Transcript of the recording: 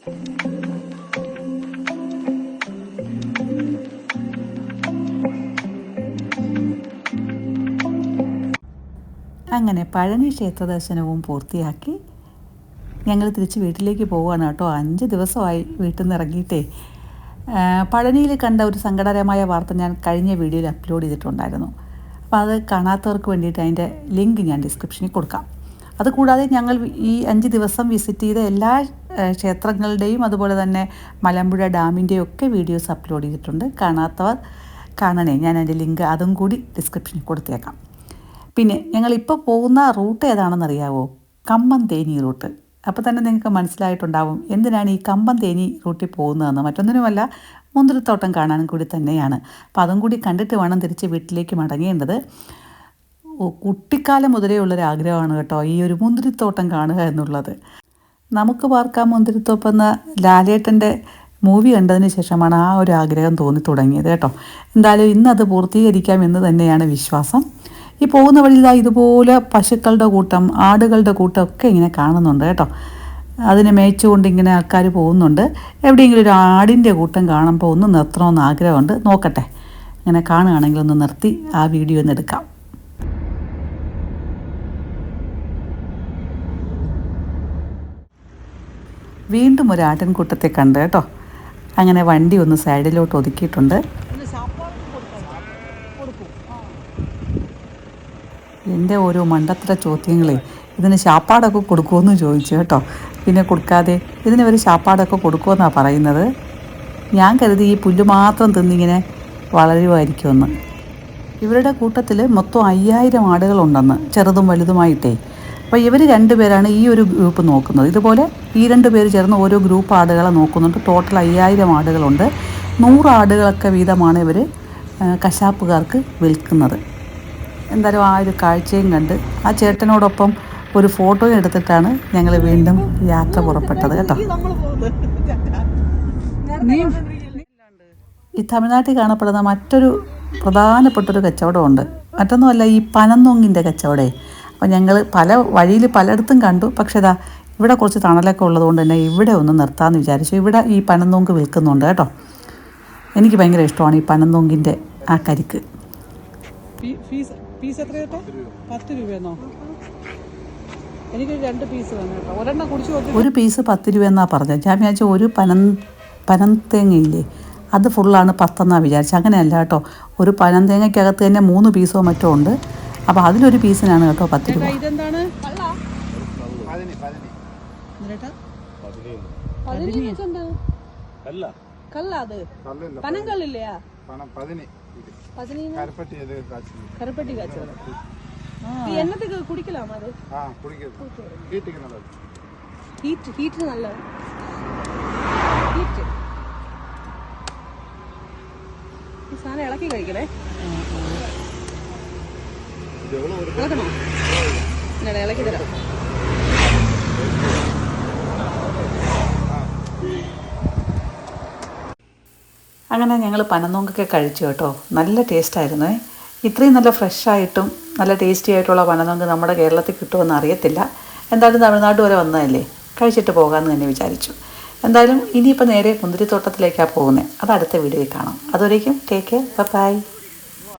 അങ്ങനെ പഴനി ക്ഷേത്ര ദർശനവും പൂർത്തിയാക്കി ഞങ്ങൾ തിരിച്ച് വീട്ടിലേക്ക് പോവുകയാണ് കേട്ടോ. അഞ്ച് ദിവസമായി വീട്ടിൽ നിന്ന് ഇറങ്ങിയിട്ടേ. പഴനിയിൽ കണ്ട ഒരു സങ്കടകരമായ വാർത്ത ഞാൻ കഴിഞ്ഞ വീഡിയോയിൽ അപ്ലോഡ് ചെയ്തിട്ടുണ്ടായിരുന്നു. അപ്പോൾ അത് കാണാത്തവർക്ക് വേണ്ടിയിട്ട് അതിന്റെ ലിങ്ക് ഞാൻ ഡിസ്ക്രിപ്ഷനിൽ കൊടുക്കാം. അതുകൂടാതെ ഞങ്ങൾ ഈ അഞ്ച് ദിവസം വിസിറ്റ് ചെയ്ത എല്ലാ ക്ഷേത്രങ്ങളുടെയും അതുപോലെ തന്നെ മലമ്പുഴ ഡാമിന്റെയും ഒക്കെ വീഡിയോസ് അപ്ലോഡ് ചെയ്തിട്ടുണ്ട്. കാണാത്തവർ കാണണേ. ഞാൻ അതിന്റെ ലിങ്ക് അതും കൂടി ഡിസ്ക്രിപ്ഷനിൽ കൊടുത്തേക്കാം. പിന്നെ ഞങ്ങളിപ്പോൾ പോകുന്ന റൂട്ട് ഏതാണെന്നറിയാവോ? കമ്പം തേനി റൂട്ട്. അപ്പോൾ തന്നെ നിങ്ങൾക്ക് മനസ്സിലായിട്ടുണ്ടാവും എന്തിനാണ് ഈ കമ്പം തേനി റൂട്ടിൽ പോകുന്നതെന്ന്. മറ്റൊന്നിനുമല്ല മുന്തിരിത്തോട്ടം കാണാനും കൂടി തന്നെയാണ്. അപ്പോൾ അതും കൂടി കണ്ടിട്ട് വേണം തിരിച്ച് വീട്ടിലേക്ക് മടങ്ങേണ്ടത്. കുട്ടിക്കാലം മുതലേ ഉള്ളൊരു ആഗ്രഹമാണ് കേട്ടോ ഈ ഒരു മുന്തിരിത്തോട്ടം കാണുക എന്നുള്ളത്. നമുക്ക് പാർക്കാം മുന്തിരിത്തോപ്പം എന്ന ലാലേട്ടന്റെ മൂവി കണ്ടതിന് ശേഷമാണ് ആ ഒരു ആഗ്രഹം തോന്നി തുടങ്ങിയത് കേട്ടോ. എന്തായാലും ഇന്ന് അത് പൂർത്തീകരിക്കാം എന്ന് തന്നെയാണ് വിശ്വാസം. ഈ പോകുന്ന വഴിയിൽ ഇതുപോലെ പശുക്കളുടെ കൂട്ടം ആടുകളുടെ കൂട്ടം ഒക്കെ ഇങ്ങനെ കാണുന്നുണ്ട് കേട്ടോ. അതിനെ മേച്ചുകൊണ്ട് ഇങ്ങനെ ആൾക്കാർ പോകുന്നുണ്ട്. എവിടെയെങ്കിലും ഒരു ആടിന്റെ കൂട്ടം കാണുമ്പോൾ ഒന്ന് നിർത്തണമെന്ന് ആഗ്രഹമുണ്ട്. നോക്കട്ടെ. ഇങ്ങനെ കാണുകയാണെങ്കിൽ ഒന്ന് നിർത്തി ആ വീഡിയോ ഒന്ന് എടുക്കാം. വീണ്ടും ഒരു ആട്ടിൻകൂട്ടത്തെ കണ്ട് കേട്ടോ. അങ്ങനെ വണ്ടി ഒന്ന് സൈഡിലോട്ട് ഒതുക്കിയിട്ടുണ്ട്. എന്റെ ഓരോ മണ്ടത്തര ചോദ്യങ്ങളെ ഇതിന് ശാപ്പാടൊക്കെ കൊടുക്കുമെന്ന് ചോദിച്ചു കേട്ടോ. പിന്നെ കൊടുക്കാതെ ഇതിന് ഒരു ശാപ്പാടൊക്കെ കൊടുക്കുമെന്നാണ് പറയുന്നത്? ഞാൻ കരുതി ഈ പുല്ല് മാത്രം തിന്നിങ്ങനെ വളരുമായിരിക്കുമെന്ന് ഇവരുടെ കൂട്ടത്തിൽ മൊത്തം അയ്യായിരം ആടുകളുണ്ടെന്ന് ചെറുതും വലുതുമായിട്ടേ. അപ്പോൾ ഇവർ രണ്ടുപേരാണ് ഈ ഒരു ഗ്രൂപ്പ് നോക്കുന്നത്. ഇതുപോലെ ഈ രണ്ട് പേര് ചേർന്ന് ഓരോ ഗ്രൂപ്പ് ആടുകളെ നോക്കുന്നുണ്ട്. ടോട്ടൽ അയ്യായിരം ആടുകളുണ്ട്. നൂറ് ആടുകളൊക്കെ വീതമാണ് ഇവർ കശാപ്പുകാർക്ക് വിൽക്കുന്നത്. എന്തായാലും ആ ഒരു കാഴ്ചയും കണ്ട് ആ ചേട്ടനോടൊപ്പം ഒരു ഫോട്ടോയും എടുത്തിട്ടാണ് ഞങ്ങൾ വീണ്ടും യാത്ര പുറപ്പെട്ടത് കേട്ടോ. ഈ തമിഴ്നാട്ടിൽ കാണപ്പെടുന്ന മറ്റൊരു പ്രധാനപ്പെട്ടൊരു കച്ചവടമുണ്ട്. മറ്റൊന്നുമല്ല ഈ പനന്നൊങ്ങിന്റെ കച്ചവടേ. അപ്പോൾ ഞങ്ങൾ പല വഴിയിൽ പലയിടത്തും കണ്ടു. പക്ഷേ ഇതാ ഇവിടെ കുറച്ച് തണലൊക്കെ ഉള്ളതുകൊണ്ട് തന്നെ ഇവിടെ ഒന്ന് നിർത്താമെന്ന് വിചാരിച്ചു. ഇവിടെ ഈ പനന്തൂങ്ക് വിൽക്കുന്നുണ്ട് കേട്ടോ. എനിക്ക് ഭയങ്കര ഇഷ്ടമാണ് ഈ പനന്തൂങ്കിന്റെ ആ കരിക്ക്. ഫീസ് പീസ് എത്ര കേട്ടോ പത്ത് രൂപയെന്നോ? എനിക്ക് രണ്ട് പീസ് കേട്ടോ. ഒരെണ്ണം കുടിച്ചു നോക്കി ഒരു പീസ് പത്ത് രൂപ എന്നാണ് പറഞ്ഞത്. ഞാൻ വിചാരിച്ചു ഒരു പനം പനന്തേങ്ങയില്ലേ? അത് ഫുള്ളാണ് പത്തെന്നാണ് വിചാരിച്ചത് അങ്ങനെയല്ല കേട്ടോ. ഒരു പനന്തേങ്ങയ്ക്കകത്ത് തന്നെ മൂന്ന് പീസോ മറ്റോ ഉണ്ട്. അപ്പോൾ അതിലൊരു പീസിനാണ് കേട്ടോ പത്ത് രൂപ கருப்பட்டி காய்ச்சல் என்னத்துக்கு குடிக்கலாமா அது ஹீட்டுக்கு நல்லது ஹீட் ஹீட் நல்லது ஹீட் സാധനം ഇളക്കി കഴിക്കണേ അങ്ങനെ ഞങ്ങൾ പനനോങ്കൊക്കെ കഴിച്ചു കേട്ടോ. നല്ല ടേസ്റ്റായിരുന്നു ഇത്രയും നല്ല ഫ്രഷായിട്ടും നല്ല ടേസ്റ്റി ആയിട്ടുള്ള പനനോങ്ക് നമ്മുടെ കേരളത്തിൽ കിട്ടുമെന്ന് അറിയത്തില്ല. എന്തായാലും തമിഴ്നാട് വരെ വന്നതല്ലേ? കഴിച്ചിട്ട് പോകാമെന്ന് തന്നെ വിചാരിച്ചു. എന്തായാലും ഇനിയിപ്പോൾ നേരെ മുന്തിരിത്തോട്ടത്തിലേക്കാണ് പോകുന്നത് അത് അടുത്ത വീഡിയോയിൽ കാണാം. അതുവരേക്കും ടേക്ക് കെയർ ബൈ